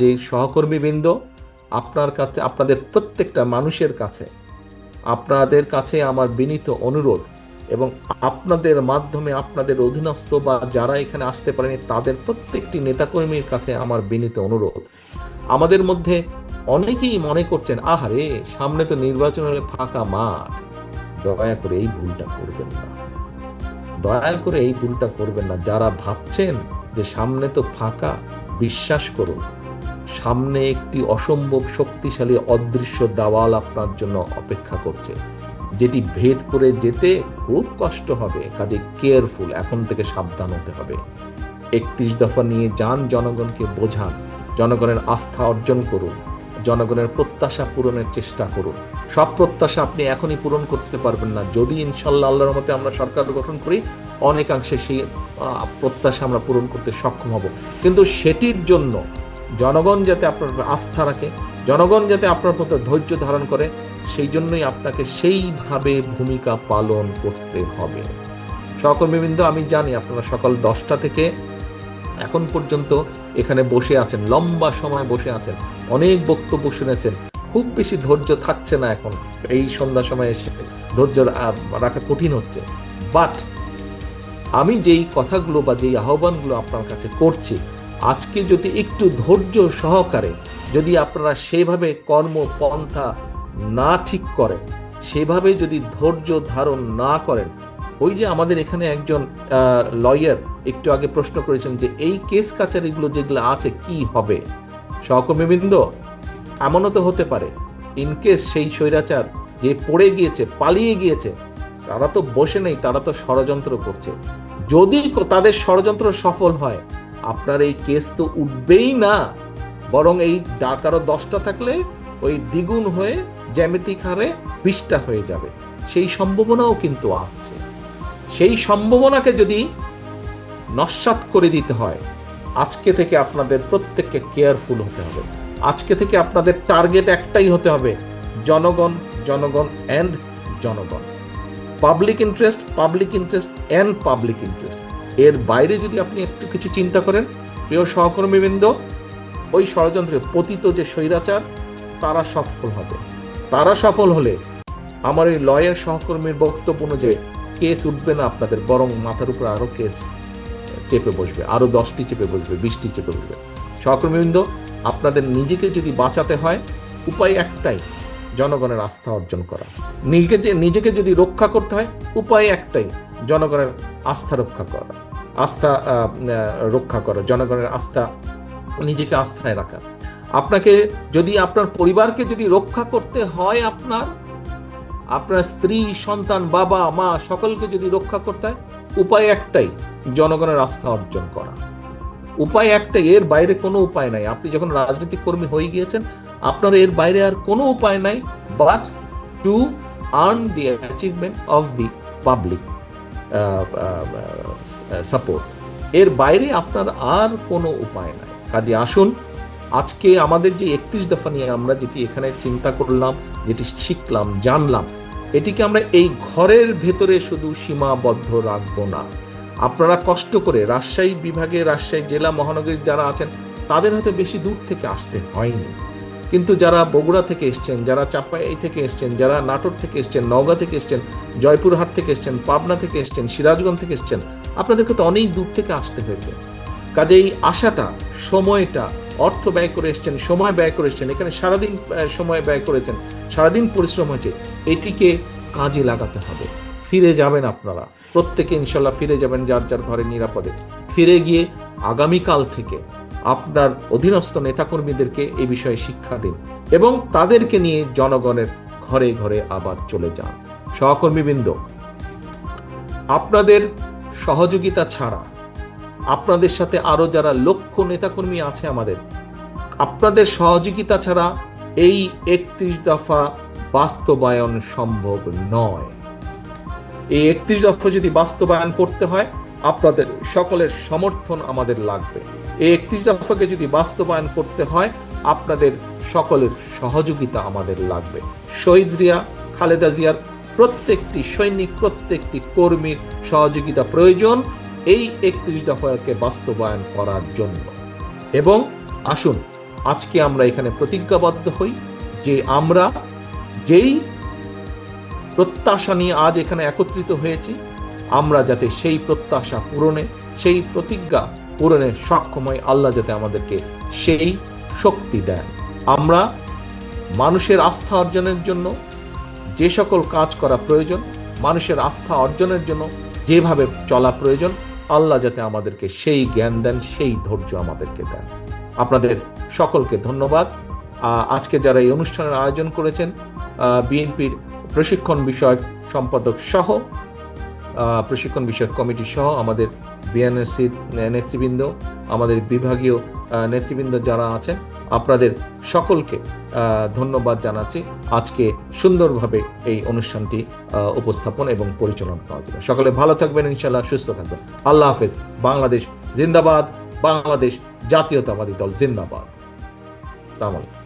যে সহকর্মীবৃন্দ আপনার কাছে, আপনাদের প্রত্যেকটা মানুষের কাছে, আপনাদের কাছে আমার বিনীত অনুরোধ এবং আপনাদের মাধ্যমে আপনাদের অধীনস্থ বা যারা এখানে আসতে পারেনি, তাদের প্রত্যেকটি নেতাকর্মীর কাছে আমার বিনীত অনুরোধ। আমাদের মধ্যে অনেকেই মনে করছেন, আহারে, সামনে তো নির্বাচন হলে ফাঁকা মাঠ। দয়া করে এই ভুলটা করবেন না। দয়া করে এই ভুলটা করবেন না। যারা ভাবছেন যে সামনে তো ফাঁকা, বিশ্বাস করুন সামনে একটি অসম্ভব শক্তিশালী অদৃশ্য দেওয়াল আপনার জন্য অপেক্ষা করছে, যেটি ভেদ করে যেতে খুব কষ্ট হবে, কাজে কেয়ারফুল, এখন থেকে সাবধান হতে হবে। একত্রিশ দফা নিয়ে যান জনগণকে বোঝান, জনগণের আস্থা অর্জন করুন, জনগণের প্রত্যাশা পূরণের চেষ্টা করুন। সব প্রত্যাশা আপনি এখনই পূরণ করতে পারবেন না। যদি ইনশাল্লাহ আল্লাহর মতে আমরা সরকার গঠন করি, অনেকাংশে সেই প্রত্যাশা আমরা পূরণ করতে সক্ষম হব। কিন্তু সেটির জন্য জনগণ যাতে আপনার আস্থা রাখে, জনগণ যাতে আপনার প্রতি ধৈর্য ধারণ করে, সেই জন্যই আপনাকে সেইভাবে ভূমিকা পালন করতে হবে। সহকর্মীবৃন্দ, আমি জানি আপনারা সকাল দশটা থেকে এখন পর্যন্ত এখানে বসে আছেন, লম্বা সময় বসে আছেন, অনেক বক্তব্য শুনেছেন, খুব বেশি ধৈর্য থাকছে না এখন, এই সন্ধ্যা সময় এসে ধৈর্য রাখা কঠিন হচ্ছে। বাট আমি যেই কথাগুলো বা যেই আহ্বানগুলো আপনার কাছে করছি আজকে যদি একটু ধৈর্য সহকারে যদি আপনারা সেভাবে কর্মপন্থা না ঠিক করেন, সেভাবে যদি ধৈর্য ধারণ না করেন, ওই যে আমাদের এখানে একজন লয়ার একটু আগে প্রশ্ন করেছেন যে এই কেস কাচারিগুলো যেগুলো আছে কি হবে? সহকর্মীবৃন্দ, এমনও তো হতে পারে ইনকেস সেই স্বৈরাচার যে পড়ে গিয়েছে, পালিয়ে গিয়েছে, তারা তো বসে নেই, তারা তো ষড়যন্ত্র করছে। যদি তাদের ষড়যন্ত্র সফল হয় আপনার এই কেস তো উঠবেই না। বরং এই কারও দশটা থাকলে ওই দ্বিগুণ হয়ে জ্যামিতিক হারে বিশটা হয়ে যাবে। সেই সম্ভাবনাও কিন্তু আছে। সেই সম্ভাবনাকে যদি নস্বাত করে দিতে হয়, আজকে থেকে আপনাদের প্রত্যেককে কেয়ারফুল হতে হবে। আজকে থেকে আপনাদের টার্গেট একটাই হতে হবে, জনগণ জনগণ অ্যান্ড জনগণ। Public interest public interest and public interest. এর বাইরে যদি আপনি একটু কিছু চিন্তা করেন, প্রিয় সহকর্মীবৃন্দ, ওই ষড়যন্ত্রে পতিত যে স্বৈরাচার, তারা সফল হবে। তারা সফল হলে আমার এই লয়ের সহকর্মীর বক্তব্য অনুযায়ী কেস উঠবে না আপনাদের, বরং মাথার উপর আরও কেস চেপে বসবে আরও দশটি চেপে বসবে, বিশটি চেপে বসবে। সহকর্মীবৃন্দ, আপনাদের নিজেকে যদি বাঁচাতে হয়, উপায় একটাই, জনগণের আস্থা অর্জন করা। নিজেকে নিজেকে যদি রক্ষা করতে হয়, উপায় একটাই, জনগণের আস্থা রক্ষা করা। আস্থা রক্ষা করা, জনগণের আস্থা, নিজেকে আস্থায় রাখা। আপনাকে যদি আপনার পরিবারকে যদি রক্ষা করতে হয় আপনার আপনার স্ত্রী, সন্তান, বাবা, মা, সকলকে যদি রক্ষা করতে হয়, উপায় একটাই, জনগণের আস্থা অর্জন করা। উপায় একটাই, এর বাইরে কোনো উপায় নাই। আপনি যখন রাজনৈতিক কর্মী হয়ে গিয়েছেন, আপনার এর বাইরে আর কোনো উপায় নাই but to earn the achievement of the public support এর বাইরে আপনার আর কোনো উপায় নাই। কাজে আসুন, আজকে আমাদের যে একত্রিশ দফা নিয়ে আমরা যেটি এখানে চিন্তা করলাম, যেটি শিখলাম, জানলাম, এটিকে আমরা এই ঘরের ভেতরে শুধু সীমাবদ্ধ রাখব না। আপনারা কষ্ট করে রাজশাহী বিভাগে রাজশাহী জেলা মহানগরীর যারা আছেন, তাদের হয়তো বেশি দূর থেকে আসতে হয়নি। কিন্তু যারা বগুড়া থেকে এসছেন, যারা চাপাই থেকে এসছেন, যারা নাটোর থেকে এসছেন, নওগাঁ থেকে এসছেন, জয়পুরহাট থেকে এসছেন, পাবনা থেকে এসছেন, সিরাজগঞ্জ থেকে এসছেন, আপনাদেরকে তো অনেক দূর থেকে আসতে হয়েছে। কাজে এই আশাটা, সময়টা, অর্থ ব্যয় করে এসছেন, সময় ব্যয় করে এসছেন, এখানে সারাদিন সময় ব্যয় করেছেন, সারাদিন পরিশ্রম হয়েছে, এটিকে কাজে লাগাতে হবে। ফিরে যাবেন আপনারা, প্রত্যেকে ইনশাল্লাহ ফিরে যাবেন যার যার ঘরে নিরাপদে। ফিরে গিয়ে আগামীকাল থেকে আপনার অধীনস্থ নেতাকর্মীদেরকে এই বিষয়ে শিক্ষা দিন এবং তাদেরকে নিয়ে জনগণের ঘরে ঘরে আবার চলে যান। সহকর্মীবৃন্দ, আপনাদের সহযোগিতা ছাড়া, আপনাদের সাথে আরও যারা লক্ষ নেতাকর্মী আছে আমাদের, আপনাদের সহযোগিতা ছাড়া এই একত্রিশ দফা বাস্তবায়ন সম্ভব নয়। এই একত্রিশ দফা যদি বাস্তবায়ন করতে হয়, আপনাদের সকলের সমর্থন আমাদের লাগবে। এই একত্রিশ দফাকে যদি বাস্তবায়ন করতে হয়, আপনাদের সকলের সহযোগিতা আমাদের লাগবে। শহীদ জিয়া, খালেদা জিয়ার প্রত্যেকটি সৈনিক, প্রত্যেকটি কর্মীর সহযোগিতা প্রয়োজন এই একত্রিশ দফাকে বাস্তবায়ন করার জন্য। এবং আসুন, আজকে আমরা এখানে প্রতিজ্ঞাবদ্ধ হই যে আমরা যেই প্রত্যাশা নিয়ে আজ এখানে একত্রিত হয়েছি, আমরা যাতে সেই প্রত্যাশা পূরণে, সেই প্রতিজ্ঞা পূরণে সক্ষম হই আল্লাহ যাতে আমাদেরকে সেই শক্তি দেন। আমরা মানুষের আস্থা অর্জনের জন্য যে সকল কাজ করা প্রয়োজন, মানুষের আস্থা অর্জনের জন্য যেভাবে চলা প্রয়োজন, আল্লাহ যাতে আমাদেরকে সেই জ্ঞান দেন, সেই ধৈর্য আমাদেরকে দেন। আপনাদের সকলকে ধন্যবাদ। আজকে যারা এই অনুষ্ঠানের আয়োজন করেছেন বিএনপির প্রশিক্ষণ বিষয়ক সম্পাদক সহ প্রশিক্ষণ বিষয়ক কমিটি সহ আমাদের বিএনএসির নেতৃবৃন্দ, আমাদের বিভাগীয় নেতৃবৃন্দ যারা আছেন, আপনাদের সকলকে ধন্যবাদ জানাচ্ছি আজকে সুন্দরভাবে এই অনুষ্ঠানটি উপস্থাপন এবং পরিচালনা করার জন্য। সকলে ভালো থাকবেন ইনশাল্লাহ সুস্থ থাকবেন। আল্লাহ হাফেজ। বাংলাদেশ জিন্দাবাদ, বাংলাদেশ জাতীয়তাবাদী দল জিন্দাবাদ। আলাইকুম।